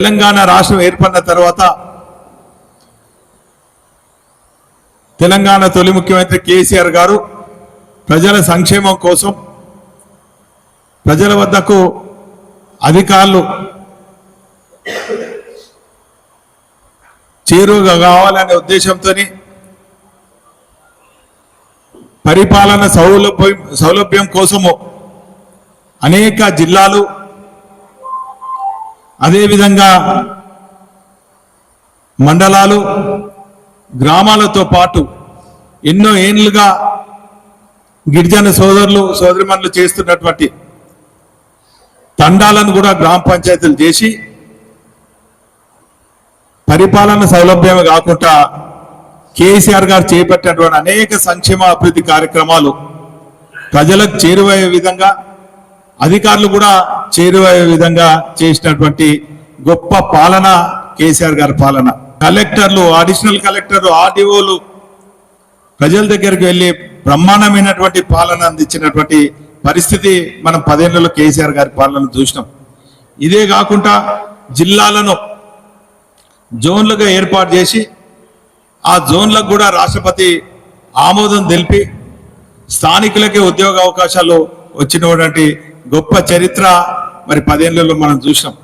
తెలంగాణ రాష్ట్రం ఏర్పడిన తర్వాత తెలంగాణ తొలి ముఖ్యమంత్రి కేసీఆర్ గారు ప్రజల సంక్షేమం కోసం ప్రజల వద్దకు అధికారులు చేరువగా కావాలనే ఉద్దేశంతో పరిపాలన సౌలభ్యం సౌలభ్యం కోసము అనేక జిల్లాలు అదేవిధంగా మండలాలు గ్రామాలతో పాటు ఎన్నో ఏండ్లుగా గిరిజన సోదరులు సోదరిమణులు చేస్తున్నటువంటి తండాలను కూడా గ్రామ పంచాయతీలు చేసి పరిపాలన సౌలభ్యమే కాకుండా కేసీఆర్ గారు చేపట్టినటువంటి అనేక సంక్షేమ అభివృద్ధి కార్యక్రమాలు ప్రజలకు చేరువయ్యే విధంగా అధికారులు కూడా చేరువయ్యే విధంగా చేసినటువంటి గొప్ప పాలన కేసీఆర్ గారి పాలన. కలెక్టర్లు అడిషనల్ కలెక్టర్లు ఆర్డీఓలు ప్రజల దగ్గరికి వెళ్ళి బ్రహ్మాండమైనటువంటి పాలన అందించినటువంటి పరిస్థితి మనం పదేళ్ళలో కేసీఆర్ గారి పాలన చూసినాం. ఇదే కాకుండా జిల్లాలను జోన్లుగా ఏర్పాటు చేసి ఆ జోన్లకు కూడా రాష్ట్రపతి ఆమోదం తెలిపి స్థానికులకే ఉద్యోగ అవకాశాలు వచ్చినటువంటి గొప్ప చరిత్ర మరి పదేళ్ళలో మనం చూసాం.